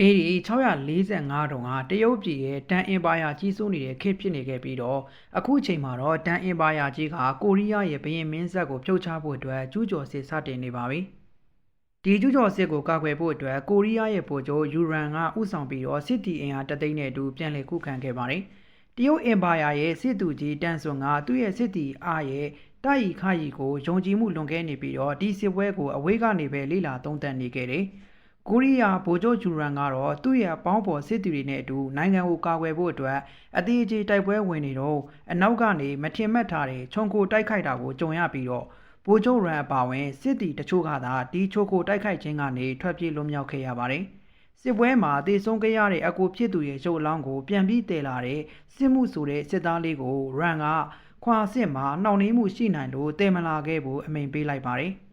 အေဒီ645တုန်းကတရုတ်ပြည်ရဲ့တန်အင်ပါယာကြီးစိုးနေတဲ့ခေတ်ဖြစ်နေခဲ့ပြီးတော့အခုအချိန်မှာတော့တန်အင်ပါယာကြီးကကိုရီးယားရဲ့ဘရင်မင်းဆက်ကိုဖြုတ်ချဖို့အတွက်ကျူးကျော်စစ်စတင်နေပါပြီ။ဒီကျူးကျော်စစ်ကိုကာကွယ်ဖို့အတွက်ကိုရီးယားရဲ့ဗိုလ်ချုပ်ယူရန်ကဥဆောင်ပြီးတော့စစ်တီအင်အားတသိန်းနဲ့အတူပြန်လည်ခုခံခဲ့ပါတယ်။တရုတ်အင်ပါယာရဲ့စစ်သူကြီးတန်ဆွန်ကသူ့ရဲ့စစ်တီအားရဲ့တိုက်ရီခရီကိုယုံကြည်မှုလွန်ကဲနေပြီးတော့ဒီစစ်ပွဲကိုအဝေးကနေပဲလေ့လာသုံးသပ်နေခဲ့တယ်။ ကိုရီးယားဗိုလ်ချုပ်ဂျူရန်ကတော့သူ့ရဲ့အပေါင်းဖော်စစ်တီတွေနဲ့အတူနိုင်ငံကိုကာကွယ်ဖို့အတွက်အသေးအကျေတိုက်ပွဲဝင်နေတော့အနောက်ကနေမထင်မှတ်ထားတဲ့ခြုံကိုတိုက်ခိုက်တာကိုကြုံရပြီးတော့ဗိုလ်ချုပ်ရန်အပါဝင်စစ်တီတချို့ကသာဒီချိုကိုတိုက်ခိုက်ခြင်းကနေထွက်ပြေးလွတ်မြောက်ခဲ့ရပါတယ်။စစ်ပွဲမှာတေဆုံးခဲ့ရတဲ့အကူဖြစ်သူရဲ့ရုပ်အလောင်းကိုပြန်ပြီးတည်လာတဲ့စစ်မှုဆိုတဲ့စစ်သားလေးကိုရန်ကခွာစစ်မှာနှောင့်နှေးမှုရှိနိုင်လို့တည်မလာခဲ့ဖို့အမိန်ပေးလိုက်ပါတယ်။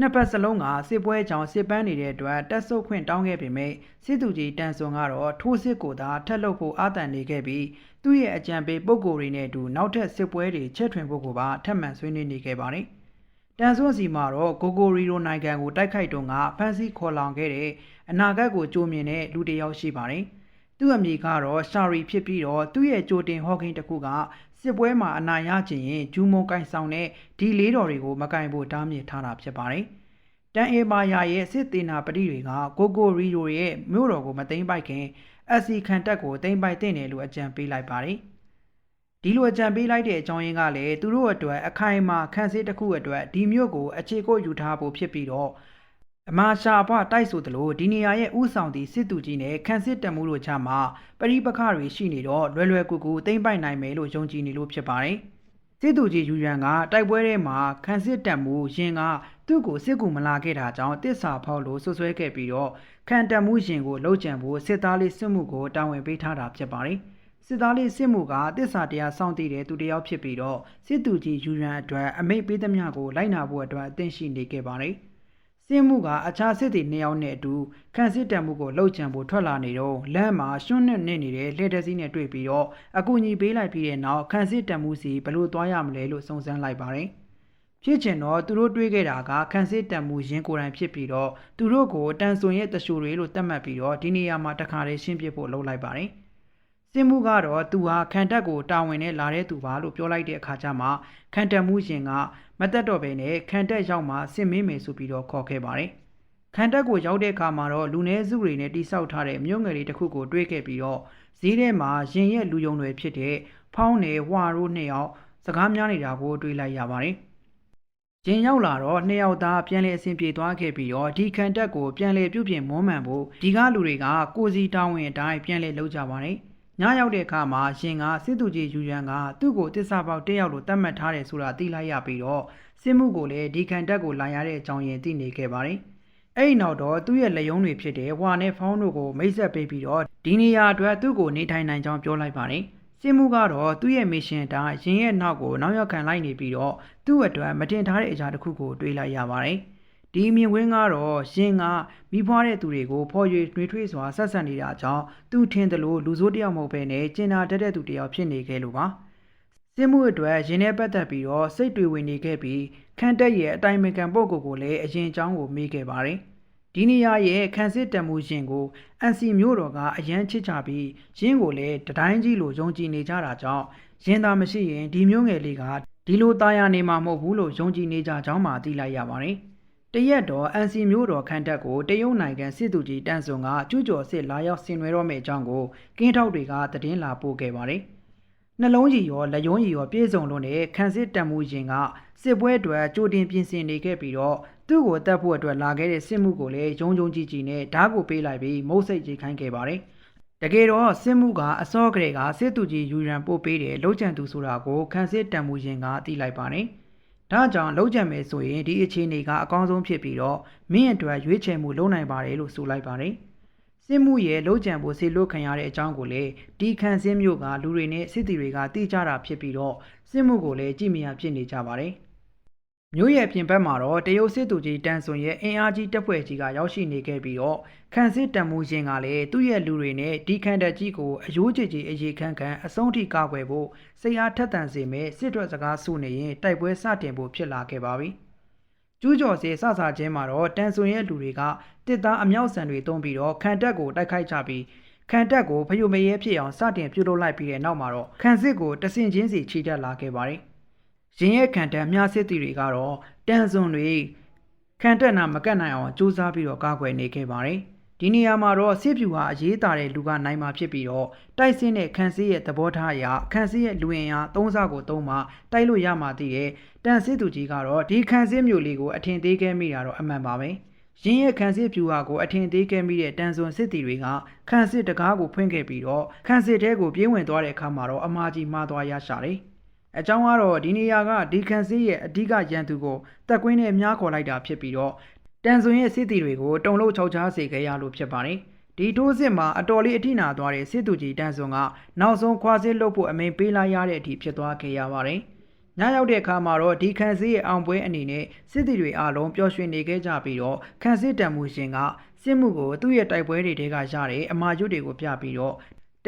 နှစ်ပတ်စလုံးကစစ်ပွဲကြောင့်စစ်ပန်းနေတဲ့အတွက်တက်ဆုပ်ခွင့်တောင်းခဲ့ပေမဲ့စစ်သူကြီးတန်ဆွန်ကတော့ထိုးစစ်ကိုသာထက်လုပ်ဖို့အာတန်နေခဲ့ပြီးသူ့ရဲ့အကြံပေးပုံကိုယ်တွေနဲ့အတူနောက်ထပ်စစ်ပွဲတွေချက်ထွင်ဖို့ကိုပါထပ်မံဆွေးနွေးနေခဲ့ပါတယ်။တန်ဆွန်စီမှာတော့ဂိုဂိုရီရိုနိုင်ငံကိုတိုက်ခိုက်တုန်းကဖမ်းဆီးခေါ်လောင်ခဲ့တဲ့အနာဂတ်ကိုကြိုမြင်တဲ့လူတစ်ယောက်ရှိပါတယ်။သူ့အမိကတော့ရှာရီဖြစ်ပြီးတော့သူ့ရဲ့ကြိုတင်ဟော့ကင်းတစ်ခုက စစ်ပွဲမှာအနိုင်ရချင်ရင်ဂျူမုံကင်ဆောင်တဲ့ဒီလေးတော်တွေကိုမကင်ဖို့တားမြစ်ထားတာဖြစ်ပါတယ်။တန်အေမာယာရဲ့စစ်သေးနာပတိတွေကကိုကိုရီယိုရဲ့မြို့တော်ကိုမသိမ်းပိုက်ခင်အစီခံတက်ကိုသိမ်းပိုက်တဲ့နယ်လို့အကြံပေးလိုက်ပါတယ်။ဒီလိုအကြံပေးလိုက်တဲ့အကြောင်းရင်းကလည်းသူတို့အတွက်အခိုင်အမာခန့်စစ်တစ်ခုအတွက်ဒီမြို့ကိုအခြေကိုယူထားဖို့ဖြစ်ပြီးတော့ အမာရှာဘွားတိုက်ဆိုသလိုဒီနေရာရဲ့ဥဆောင်သည့်စစ်သူကြီးနဲ့ခန့်စစ်တမှုတို့ချမှာပရိပခတွေရှိနေတော့လွယ်လွယ်ကူကူသိမ့်ပိုက်နိုင်မယ်လို့ယုံကြည်နေလို့ဖြစ်ပါတယ်။စစ်သူကြီးယူရန်ကတိုက်ပွဲထဲမှာခန့်စစ်တမှုရင်ကသူ့ကိုစစ်ကူမလာခဲ့တာကြောင့်တစ္ဆာဖောက်လို့ဆွဆွဲခဲ့ပြီးတော့ခံတမှုရင်ကိုလှုပ်ကြံဖို့စစ်သားလေးစစ်မှုကိုတာဝန်ပေးထားတာဖြစ်ပါတယ်။စစ်သားလေးစစ်မှုကတစ္ဆာတရားစောင့်တည်တဲ့သူတစ်ယောက်ဖြစ်ပြီးတော့စစ်သူကြီးယူရန်အတွက်အမိတ်ပေးသမျှကိုလိုက်နာဖို့အတွက်အသင့်ရှိနေခဲ့ပါတယ်။ စင်းမှုကအခြားစစ်သည်နှစ်ယောက်နဲ့အတူခန့်စစ်တံမှုကိုလှုပ်ကြံဖို့ထွက်လာနေတော့လမ်းမှာရှွန်းနဲ့နစ်နေတဲ့လှည့်တစည်းနဲ့တွေ့ပြီးတော့အကူအညီပေးလိုက်ပြီးတဲ့နောက်ခန့်စစ်တံမှုစီဘလို့သွားရမလဲလို့စုံစမ်းလိုက်ပါတယ်။ဖြစ်ချင်တော့သူတို့တွေးခဲ့တာကခန့်စစ်တံမှုရင်းကိုယ်တိုင်ဖြစ်ပြီးတော့သူတို့ကိုတန်ဆွန်ရဲ့တရှူတွေလို့သတ်မှတ်ပြီးတော့ဒီနေရာမှာတခါတည်းရှင်းပြဖို့လုပ်လိုက်ပါတယ်။ စင်မှုကတော့သူဟာခံတက်ကိုတာဝန်နဲ့လာတဲ့သူပါလို့ပြောလိုက်တဲ့အခါကျမှခံတက်မှုရှင်ကမတက်တော့ဘဲနဲ့ခံတက်ရောက်မှစင်မင်းမယ်ဆိုပြီးတော့ခေါ်ခဲ့ပါတယ်။ခံတက်ကိုရောက်တဲ့အခါမှာတော့လူနည်းစုတွေနဲ့တိဆောက်ထားတဲ့မြို့ငယ်လေးတစ်ခုကိုတွေးခဲ့ပြီးတော့ဈေးထဲမှာရင်ရဲ့လူယုံတွေဖြစ်တဲ့ဖောင်းနယ်ဝါရိုးနှစ်ယောက်စကားများနေတာကိုတွေးလိုက်ရပါတယ်။ကျင်းရောက်လာတော့နှစ်ယောက်သားပြန်လည်အဆင်ပြေသွားခဲ့ပြီးတော့ဒီခံတက်ကိုပြန်လည်ပြုပြင်မွမ်းမံဖို့ဒီကားလူတွေကကိုစီတောင်းဝင်အတိုင်းပြန်လည်လုပ်ကြပါတယ်။ ညရောက်တဲ့အခါမှာရှင်ကစစ်သူကြီးယူရန်ကသူ့ကိုတစ္ဆာပေါက်တက်ရောက်လို့တတ်မှတ်ထားတယ်ဆိုတာသိလိုက်ရပြီးတော့စစ်မှုကိုလည်းဒီခံတက်ကိုလာရတဲ့အကြောင်းရင်းသိနေခဲ့ပါတယ်။အဲ့ဒီနောက်တော့သူ့ရဲ့လက်ယုံတွေဖြစ်တဲ့ဝါနဲ့ဖောင်းတို့ကိုမိတ်ဆက်ပေးပြီးတော့ဒီနေရာအတွက်သူ့ကိုနေထိုင်နိုင်ကြောင်းပြောလိုက်ပါတယ်။စစ်မှုကတော့သူ့ရဲ့မစ်ရှင်တိုင်းရင်ရဲ့နောက်ကိုနောက်ရောက်ခံလိုက်နေပြီးတော့သူ့အတွက်မတင်ထားတဲ့အရာတစ်ခုကိုတွေးလိုက်ရပါတယ်။ ဒီမြင်ကွင်းကတော့ရှင်ကမိဖွားတဲ့သူတွေကိုဖော်ရွေနှွေးထွေးစွာဆက်ဆက်နေတာကြောင့်သူထင်တယ်လို့လူဆိုးတယောက်မဟုတ်ဘဲနဲ့ကျင်နာတတ်တဲ့သူတယောက်ဖြစ်နေခဲ့လို့ပါစစ်မှုအတွက်ရင်းနှဲပတ်သက်ပြီးတော့စိတ်တွေဝင်နေခဲ့ပြီးခန့်တက်ရဲ့အတိုင်ပင်ခံပုဂ္ဂိုလ်ကိုလည်းအရင်အကြောင်းကိုမေးခဲ့ပါတယ်ဒီနေရာရဲ့ခန်းစစ်တမှုရှင်ကိုအန်စီမျိုးတော်ကအရန်ချစ်ချပြီးရင်းကိုလည်းတတိုင်းကြီးလိုယုံကြည်နေကြတာကြောင့်ရင်သာမရှိရင်ဒီမျိုးငယ်လေးကဒီလိုตายရနေမှာမဟုတ်ဘူးလို့ယုံကြည်နေကြကြောင်းမှသိလိုက်ရပါတယ်။ တရက်တော်အန်စီမျိုးတော်ခန့်တက်ကိုတရုတ်နိုင်ငံစစ်သူကြီးတန်ဆွန်ကကျူးကျော်စစ်လာရောက်ဆင်နွှဲတော့မယ့်အကြောင်းကိုကင်းထောက်တွေကသတင်းလာပို့ခဲ့ပါတယ်။နှလုံးကြီးရောလက်ယုံကြီးရောပြည့်စုံလို့နဲ့ခန်းစစ်တံမှုရင်ကစစ်ပွဲအတွက်ကြိုတင်ပြင်ဆင်နေခဲ့ပြီးတော့သူ့ကိုတတ်ဖို့အတွက်လာခဲ့တဲ့စစ်မှုကိုလည်းယုံယုံကြည်ကြည်နဲ့ဓာတ်ကိုပေးလိုက်ပြီးမုတ်စိတ်ကြီးခိုင်းခဲ့ပါတယ်။တကယ်တော့စစ်မှုကအစောကလေးကစစ်သူကြီးယူရန်ပို့ပေးတယ်လုံးချန်သူဆိုတာကိုခန်းစစ်တံမှုရင်ကသိလိုက်ပါတယ်။ ဒါကြောင့်လုံးကြံမယ်ဆိုရင်ဒီအခြေအနေကအကောင်းဆုံးဖြစ်ပြီးတော့မင်းအတွက်ရွေးချယ်မှုလုပ်နိုင်ပါတယ်လို့ဆိုလိုက်ပါတယ်။စစ်မှုရဲ့လုံးကြံဖို့ဆေလွတ်ခံရတဲ့အကြောင်းကိုလည်းဒီခန့်စင်းမျိုးကလူတွေနဲ့စစ်တီတွေကသိကြတာဖြစ်ပြီးတော့စစ်မှုကိုလည်းကြည်မြင်ဖြစ်နေကြပါတယ်။ မြို့ရဲ့ပြင်ပမှာတော့တရုတ်စစ်သူကြီးတန်ဆွန်ရဲ့အင်အားကြီးတပ်ဖွဲ့ကြီးကရောက်ရှိနေခဲ့ပြီးတော့ခန့်စစ်တံမှုရင်ကလည်းသူ့ရဲ့လူတွေနဲ့ဒီခန့်တက်ကြီးကိုအယိုးကြည်ကြည်အရေးခန့်ခန့်အဆုံးထိကာကွယ်ဖို့စိတ်အားထက်သန်စေမဲ့စစ်ထွက်စကားစုနေရင်တိုက်ပွဲစတင်ဖို့ဖြစ်လာခဲ့ပါပြီကျူးကျော်စေစဆာချင်းမှာတော့တန်ဆွန်ရဲ့လူတွေကတစ်သားအမြောက်ဆန်တွေတုံးပြီးတော့ခံတက်ကိုတိုက်ခိုက်ကြပြီးခံတက်ကိုဖယုမရဲဖြစ်အောင်စတင်ပြုလုပ်လိုက်ပြီးတဲ့နောက်မှာတော့ခံစစ်ကိုတဆင်ချင်းစီခြိတက်လာခဲ့ပါတယ်။ ရင်းရဲ့ခံတက်မြားစစ်တီတွေကတော့တန်ဆွန်တွေခံတက်နာမကတ်နိုင်အောင်စူးစမ်းပြီးတော့ကာကွယ်နေခဲ့ပါတယ်။ဒီနေရာမှာတော့စစ်ဖြူဟာအရေးတာတဲ့လူကနိုင်မှာဖြစ်ပြီးတော့တိုက်စင်းတဲ့ခန်းစည်းရဲ့သဘောထားအရခန်းစည်းရဲ့လူရင်အားသုံးစားကိုသုံးမှတိုက်လို့ရမှာတည်တဲ့တန်စစ်သူကြီးကတော့ဒီခန်းစည်းမျိုးလေးကိုအထင်သေးခဲ့မိတာတော့အမှန်ပါပဲ။ရင်းရဲ့ခန်းစစ်ဖြူဟာကိုအထင်သေးခဲ့မိတဲ့တန်စွန်စစ်တီတွေကခန်းစစ်တကားကိုဖွင့်ခဲ့ပြီးတော့ခန်းစစ်တဲကိုပြေးဝင်သွားတဲ့အခါမှာတော့အမားကြီးမှားသွားရရှာတယ်။ အကြောင်းကတော့ဒီနေရာကဒီခန်းစည်းရဲ့အဓိကရန်သူကိုတက်ကွင်းနဲ့မြားခေါ်လိုက်တာဖြစ်ပြီးတော့တန်စွန်ရဲ့စစ်တီတွေကိုတုံလို့ခြောက်ချားစေခဲ့ရလို့ဖြစ်ပါတယ်။ဒီတိုးစစ်မှာအတော်လေးအထိနာသွားတဲ့စစ်သူကြီးတန်စွန်ကနောက်ဆုံးခွာစစ်လုပ်ဖို့အမိန်ပေးလိုက်ရတဲ့အထိဖြစ်သွားခဲ့ရပါတယ်။ညရောက်တဲ့အခါမှာတော့ဒီခန်းစည်းရဲ့အောင်ပွဲအနေနဲ့စစ်တီတွေအားလုံးပျော်ရွှင်နေခဲ့ကြပြီးတော့ခန်းစည်းတံမှုရှင်ကစစ်မှုကိုသူ့ရဲ့တိုက်ပွဲတွေတဲကရတဲ့အမာရွတ်တွေကိုပြပြီးတော့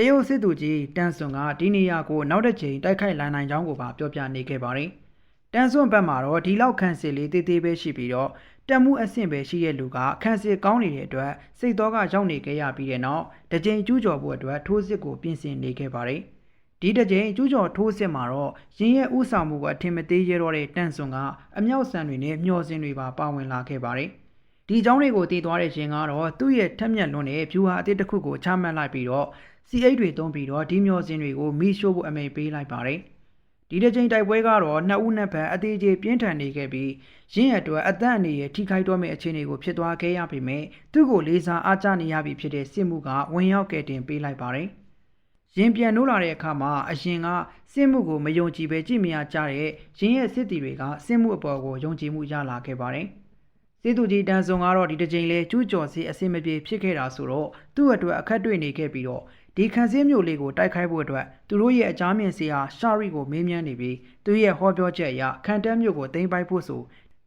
တရုတ်စစ်သူကြီးတန်စွန်ကဒီနေရာကိုနောက်တစ်ချိန်တိုက်ခိုက်လာနိုင်ကြောင်းကိုပါပြောပြနေခဲ့ပါတယ်။တန်စွန်ဘက်မှာတော့ဒီလောက်ခန်းစစ်လေးတေးသေးပဲရှိပြီးတော့တက်မှုအဆင့်ပဲရှိတဲ့လူကခန်းစစ်ကောင်းနေတဲ့အတွက်စိတ်တော်ကရောက်နေခဲ့ရပြီးတဲ့နောက်တကြိမ်ကျူးကျော်ဖို့အတွက်ထိုးစစ်ကိုပြင်ဆင်နေခဲ့ပါတယ်။ဒီတကြိမ်ကျူးကျော်ထိုးစစ်မှာတော့ရင်းရဲ့ဥဆောင်မှုကအထင်မသေးရတော့တဲ့တန်စွန်ကအမြောက်ဆန်တွေနဲ့မျောစင်တွေပါပါဝင်လာခဲ့ပါတယ်။ဒီအကြောင်းတွေကိုတည်သွားတဲ့ရင်ကတော့သူ့ရဲ့ထက်မြက်လွန်းတဲ့ဖြူဟာအသစ်တစ်ခုကိုချမှတ်လိုက်ပြီးတော့ စီအိတ်တွေတုံးပြီးတော့ဒီမျောစင်တွေကိုမိရှို့ဖို့အမိန့်ပေးလိုက်ပါတယ်။ဒီတစ်ချိန်တိုက်ပွဲကတော့နှစ်ဦးနှစ်ဖက်အသေးသေးပြင်းထန်နေခဲ့ပြီးရင်းရအတွက်အသက်အန္တရာယ်ထိခိုက်တော့မယ့်အခြေအနေကိုဖြစ်သွားခဲ့ရပေမဲ့သူ့ကိုလေးစားအားကျနေရပြီဖြစ်တဲ့စစ်မှုကဝင်ရောက်ကဲတင်ပေးလိုက်ပါတယ်။ရင်ပြန်နိုးလာတဲ့အခါမှာအရင်ကစစ်မှုကိုမယုံကြည်ပဲကြည့်မရကြတဲ့ရင်းရဲ့စစ်တီတွေကစစ်မှုအပေါ်ကိုယုံကြည်မှုရလာခဲ့ပါတယ်။စစ်သူကြီးတန်ဆုံကတော့ဒီတစ်ချိန်လဲကျူးကျော်စီအစင်မပြေဖြစ်ခဲ့တာဆိုတော့သူ့အတွက်အခက်တွေ့နေခဲ့ပြီးတော့ ဒီခန်းစည်းမျိုးလေးကိုတိုက်ခိုက်ဖို့အတွက်သူတို့ရဲ့အကြမ်းမြင်စရာရှာရီကိုမေးမြန်းနေပြီးသူရဲ့ဟောပြောချက်အရခန်တဲမျိုးကိုတင်ပိုက်ဖို့ဆို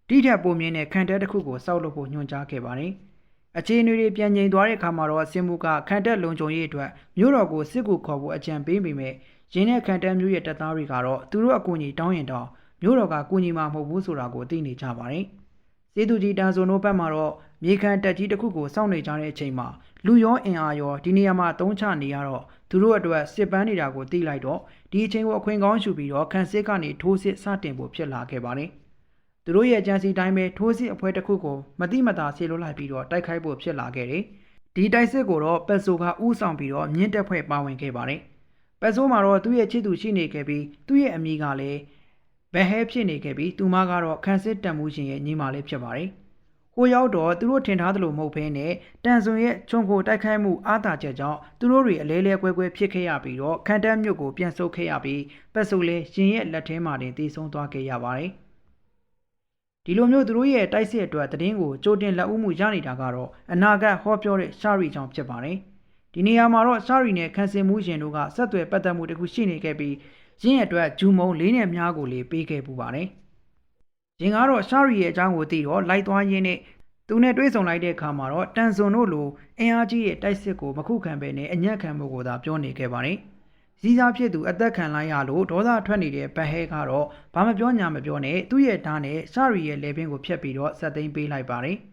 တိထက်ပုံမြင့်တဲ့ခန်တဲတစ်ခုကိုစောက်လုပ်ဖို့ညွှန်ကြားခဲ့ပါတယ်။အခြေအနေတွေပြန်ငြိမ်သွားတဲ့အခါမှာတော့စင်မှုကခန်တက်လုံခြုံရေးအတွက်မြို့တော်ကိုစစ်ကူခေါ်ဖို့အကြံပေးပေမဲ့ရင်းတဲ့ခန်တက်မျိုးရဲ့တပ်သားတွေကတော့သူတို့အကူအညီတောင်းရင်တော့မြို့တော်ကကူညီမှာမဟုတ်ဘူးဆိုတာကိုသိနေကြပါတယ်။စေသူကြီးတန်စုံတို့ဘက်မှာတော့ မြေခံတက်ကြီးတစ်ခုကိုစောင့်နေကြတဲ့အချိန်မှာလူရောအင်အားရောဒီနေရာမှာတုံးချနေရတော့သူတို့အတွက်စစ်ပန်းနေတာကိုသိလိုက်တော့ဒီအချိန်ကိုအခွင့်ကောင်းယူပြီးတော့ခန်းစစ်ကနေထိုးစစ်စတင်ဖို့ဖြစ်လာခဲ့ပါတယ်။သူတို့ရဲ့ကြံစီတိုင်းပဲထိုးစစ်အဖွဲတစ်ခုကိုမတိမတာဆေလို့လိုက်ပြီးတော့တိုက်ခိုက်ဖို့ဖြစ်လာခဲ့တယ်။ဒီတိုက်စစ်ကိုတော့ပက်ဆိုကဥဆောင်ပြီးတော့မြင်းတက်ဖွဲ့ပါဝင်ခဲ့ပါတယ်။ပက်ဆိုမှာတော့သူ့ရဲ့ချစ်သူရှိနေခဲ့ပြီးသူ့ရဲ့အမိကလည်းဘယ်ဟဲဖြစ်နေခဲ့ပြီးသူမကတော့ခန်းစစ်တံမှုရှင်ရဲ့ညီမလေးဖြစ်ပါတယ်။ ဟိုရောက်တော့သူတို့ထင်ထားသလိုမဟုတ်ဘဲနဲ့တန်ဆွန်ရဲ့ခြုံကိုတိုက်ခိုက်မှုအားသာချက်ကြောင့်သူတို့တွေအလဲလဲကွဲကွဲဖြစ်ခဲ့ရပြီးတော့ခန်တန်းမြို့ကိုပြန်ဆုတ်ခဲ့ရပြီးပတ်စုလဲရှင်ရဲ့လက်ထဲမှာတင်တည်ဆုံသွားခဲ့ရပါတယ်။ဒီလိုမျိုးသူတို့ရဲ့တိုက်စစ်အတွက်တည်င်းကိုကြိုတင်လက်ဦးမှုရနေတာကတော့အနာဂတ်ဟောပြောတဲ့ရှာရီကြောင့်ဖြစ်ပါတယ်။ဒီနေရာမှာတော့ရှာရီနဲ့ခန်စင်မှုရှင်တို့ကဆက်သွယ်ပတ်သက်မှုတခုရှိနေခဲ့ပြီးရင်းရဲ့အတွက်ဂျူမုံလေးနဲ့များကိုလေးပေးခဲ့ပူပါတယ်။ ရင်ကတော့ရှာရီရဲ့အကြောင်းကိုသိတော့လိုက်သွားရင်းနဲ့သူနဲ့တွေ့ဆုံလိုက်တဲ့အခါမှာတော့တန်စွန်တို့လိုအင်အားကြီးရဲ့တိုက်စစ်ကိုမခုခံပဲနဲ့အညံ့ခံမှုကိုသာပြောနေခဲ့ပါတယ်။စည်းစားဖြစ်သူအသက်ခံလိုက်ရလို့ဒေါသထွက်နေတဲ့ပဟဲကတော့ဘာမပြောညာမပြောနဲ့သူ့ရဲ့ဓာတ်နဲ့ရှာရီရဲ့လေပင်ကိုဖျက်ပြီးတော့ဆက်သိမ်းပေးလိုက်ပါတယ်။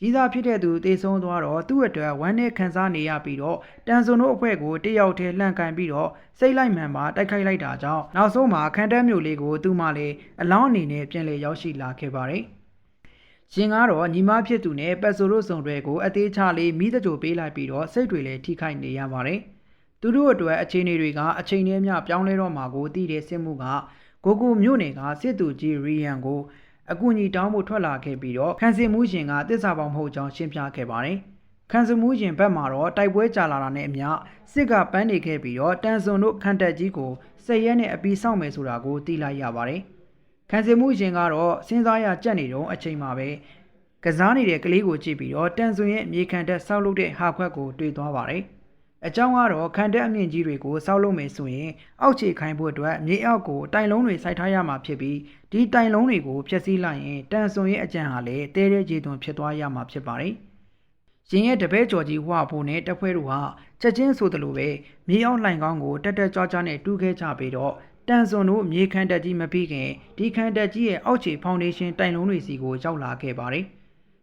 ရည်စားဖြစ်တဲ့သူတေဆုံးသွားတော့သူ့အတွက်ဝမ်းနဲ့ခံစားနေရပြီးတော့တန်စွန်တို့အဖွဲ့ကိုတယောက်တည်းလှန်ကန်ပြီးတော့စိတ်လိုက်မှန်ပါတိုက်ခိုက်လိုက်တာကြောင့်နောက်ဆုံးမှာခန်တက်မျိုးလေးကိုသူမှလည်းအလောင်းအနေနဲ့ပြန်လည်ရောက်ရှိလာခဲ့ပါတယ်။ရှင်ကတော့ညီမဖြစ်သူနဲ့ပက်ဆိုတို့စုံတွေကိုအသေးချလေးမိသကြိုပေးလိုက်ပြီးတော့စိတ်တွေလည်းထိခိုက်နေရပါတယ်။သူတို့အတွက်အခြေအနေတွေကအချိန်နဲ့မျှပြောင်းလဲတော့မှာကိုသိတဲ့စစ်မှုကကိုကိုမြို့နယ်ကစစ်သူကြီးရီယန်ကို အကူအညီတောင်းဖို့ထွက်လာခဲ့ပြီးတော့ခန်းစင်မှုရှင်ကတစ္ဆာပေါင်းမဟုတ်ကြောင်းရှင်းပြခဲ့ပါတယ်။ခန်းစင်မှုရှင်ဘက်မှာတော့တိုက်ပွဲကြာလာတာနဲ့အမျှစစ်ကပန်းနေခဲ့ပြီးတော့တန်စွန်တို့ခန်တက်ကြီးကိုစိတ်ရဲနဲ့အပီဆောက်မယ်ဆိုတာကိုသိလိုက်ရပါတယ်။ခန်းစင်မှုရှင်ကတော့စဉ်းစားရကြက်နေတော့အချိန်မှာပဲကစားနေတဲ့ကလေးကိုကြည့်ပြီးတော့တန်စွန်ရဲ့မြေခံတက်ဆောက်လုပ်တဲ့ဟာခွက်ကိုတွေ့သွားပါတယ်။ အကြောင်းကတော့ခံတက်အမြင့်ကြီးတွေကိုစောက်လုပ်မယ်ဆိုရင်အောက်ခြေခိုင်းဖို့အတွက်မြေအောက်ကိုတိုင်လုံးတွေစိုက်ထားရမှာဖြစ်ပြီးဒီတိုင်လုံးတွေကိုဖျက်ဆီးလိုက်ရင်တန်ဆွန်ရဲ့အကြံဟာလည်းတဲတဲ့ခြေသွန်ဖြစ်သွားရမှာဖြစ်ပါတယ်။ရင်ရဲ့တပည့်ကျော်ကြီးဟွာဖို့နဲ့တပွဲတို့ဟာချက်ချင်းဆိုသလိုပဲမြေအောက်လှိုင်ကောင်းကိုတက်တက်ကြွကြွနဲ့တူးခဲ့ကြပြီးတော့တန်စွန်တို့မြေခန့်တက်ကြီးမပြီးခင်ဒီခန့်တက်ကြီးရဲ့အောက်ခြေဖောင်ဒေးရှင်းတိုင်လုံးတွေစီကိုရောက်လာခဲ့ပါတယ်။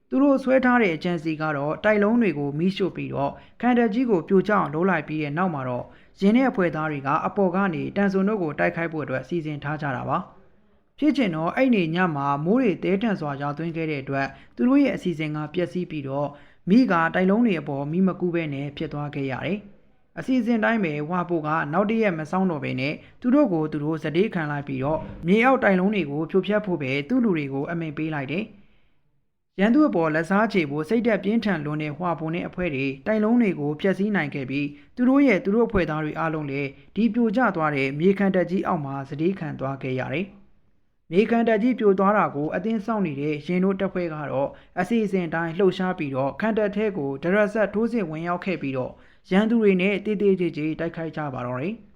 သူတို့ဆွဲထားတဲ့အကြံစီကတော့တိုင်လုံးတွေကိုမီးရှို့ပြီးတော့ခန့်တက်ကြီးကိုပြိုကျအောင်လုပ်လိုက်ပြီးတဲ့နောက်မှာတော့ရင်းတဲ့အဖွဲ့သားတွေကအပေါ်ကနေတန်စွန်တို့ကိုတိုက်ခိုက်ဖို့အတွက်စီစဉ်ထားကြတာပါ။ဖြစ်ချင်တော့အဲ့နေညမှာမိုးတွေတဲတန့်စွာရောက်သွင်းခဲ့တဲ့အတွက်သူတို့ရဲ့အစီအစဉ်ကပျက်စီးပြီးတော့မိကတိုင်လုံးတွေအပေါ်မိမကူးပဲနဲ့ဖြစ်သွားခဲ့ရတယ်။အစီအစဉ်တိုင်းပဲဝါပိုကနောက်တည့်ရက်မဆောင်တော့ဘဲနဲ့သူတို့ကိုသူတို့စတေးခံလိုက်ပြီးတော့မြေအောက်တိုင်လုံးတွေကိုဖြိုဖျက်ဖို့ပဲသူ့လူတွေကိုအမိန်ပေးလိုက်တယ်။ ရန်သူအပေါ်လက်စားချေဖို့စိတ်သက်ပြင်းထန်လွန်တဲ့ဟွာပုံနဲ့အဖွဲ့တွေတိုင်လုံးတွေကိုဖျက်ဆီးနိုင်ခဲ့ပြီးသူတို့ရဲ့သူတို့အဖွဲ့သားတွေအားလုံးလည်းဒီပြိုကျသွားတဲ့မြေခံတက်ကြီးအောက်မှာစတေးခံသွားခဲ့ရတယ်။မြေကန်တက်ကြီးပြိုသွားတာကိုအသင်းဆောင်နေတဲ့ရင်တို့တပ်ဖွဲ့ကတော့အစီအစဉ်တိုင်းလှုပ်ရှားပြီးတော့ခန်တက်ထဲကိုဒရက်ဆက်ထိုးစစ်ဝင်ရောက်ခဲ့ပြီးတော့ရန်သူတွေနဲ့တေးသေးချေချေတိုက်ခိုက်ကြပါတော့တယ်။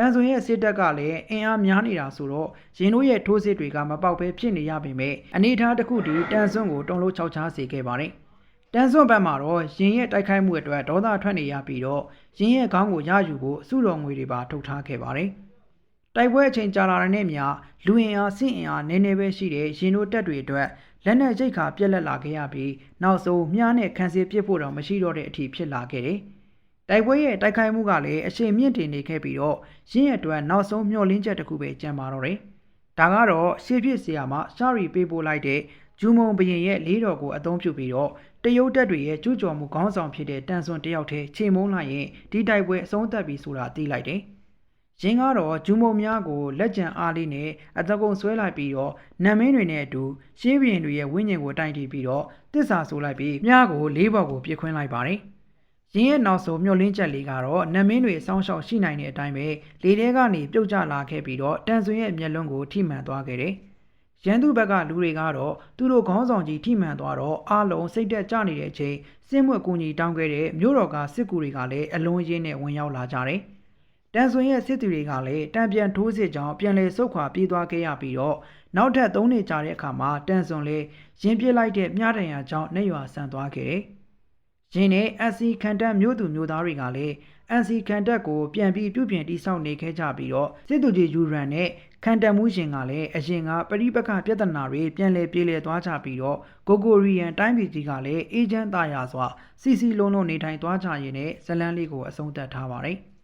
တန်ဆွန်ရဲ့စစ်တပ်ကလည်းအင်အားများနေတာဆိုတော့ရင်တို့ရဲ့ထိုးစစ်တွေကမပေါက်ပဲဖြစ်နေရပေမဲ့အနေအထားတစ်ခုတည်းတန်ဆွန်ကိုတုံလို့ခြောက်ခြားစေခဲ့ပါတယ်။တန်ဆွန်ဘက်မှာတော့ရင်ရဲ့တိုက်ခိုက်မှုအတွက်ဒေါသထွက်နေရပြီးတော့ရင်ရဲ့ခေါင်းကိုရယူဖို့အစုတော်ငွေတွေပါထုတ်ထားခဲ့ပါတယ်။တိုက်ပွဲအချိန်ကြာလာတဲ့နေ့မြလူအင်အားစစ်အင်အားနည်းနည်းပဲရှိတဲ့ရင်တို့တပ်တွေအတွက်လက်နက်ရိတ်ခါပြက်လက်လာခဲ့ရပြီးနောက်ဆုံးမြားနဲ့ခန်းစီပစ်ဖို့တော့မရှိတော့တဲ့အထိဖြစ်လာခဲ့တယ်။ တိုက်ပွဲရဲ့တိုက်ခိုက်မှုကလည်းအချိန်မြင့်တင်နေခဲ့ပြီးတော့ရင်းအတွက်နောက်ဆုံးမျှော်လင့်ချက်တစ်ခုပဲကျန်ပါတော့တယ်။ဒါကတော့ရှေ့ဖြစ်ဆရာမရှာရီပေးပို့လိုက်တဲ့ဂျူမုံဘရင်ရဲ့လေးတော်ကိုအသုံးပြုပြီးတော့တရုတ်တပ်တွေရဲ့ကျူးကျော်မှုခေါင်းဆောင်ဖြစ်တဲ့တန်ဆွန်တယောက်တည်းချိန်မုံလိုက်ရင်ဒီတိုက်ပွဲအဆုံးသတ်ပြီဆိုတာသိလိုက်တယ်။ရင်ကတော့ဂျူမုံများကိုလက်ကျန်အားလေးနဲ့အတကုံဆွဲလိုက်ပြီးတော့နမင်းတွေနဲ့အတူရှေးဘရင်တွေရဲ့ဝိညာဉ်ကိုတိုက်တီးပြီးတော့တစ္ဆာဆိုလိုက်ပြီးမြားကိုလေးဘောက်ကိုပြစ်ခွင်းလိုက်ပါတယ်။ ရင်းရဲ့နောက်ဆုံးမျောလင်းချက်လေးကတော့နံမင်းတွေစောင်းရှောက်ရှိနိုင်တဲ့အတိုင်းပဲလေထဲကနေပြုတ်ကျလာခဲ့ပြီးတော့တန်ဆွင်ရဲ့မျက်လုံးကိုထိမှန်သွားခဲ့တယ်။ရန်သူဘက်ကလူတွေကတော့သူတို့ခေါင်းဆောင်ကြီးထိမှန်သွားတော့အားလုံးစိတ်တက်ကြနေတဲ့အချိန်စစ်မွက်ကူညီတောင်းခဲ့တဲ့မြို့တော်ကစစ်ကူတွေကလည်းအလုံးရင်းနဲ့ဝင်ရောက်လာကြတယ်။တန်ဆွင်ရဲ့စစ်သူတွေကလည်းတံပြန်ထိုးစစ်ကြောင့်ပြန်လည်ဆုတ်ခွာပြေးသွားခဲ့ရပြီးတော့နောက်ထပ်၃နှစ်ကြာတဲ့အခါမှာတန်ဆွန်လည်းရင်ပစ်လိုက်တဲ့မြတံရံကြောင့်နေရွာဆန်သွားခဲ့တယ်။ ရင်းနဲ့အန်စီခန်တက်မြို့သူမြို့သားတွေကလည်းအန်စီခန်တက်ကိုပြန်ပြီးပြုပြင်တိဆောက်နေခဲ့ကြပြီးတော့စစ်သူကြီးယူရန်နဲ့ခန်တက်မှုရှင်ကလည်းအရင်ကပရိပက္ခပြဿနာတွေပြန်လည်ပြေလည်သွားကြပြီးတော့ကိုကိုရီယန်တိုင်းပြည်ကြီးကလည်းအေဂျင့်သားရစွာစီစီလုံးလုံးနေထိုင်သွားကြရင်းနဲ့ဇလန်းလေးကိုအဆုံးသတ်ထားပါတယ်။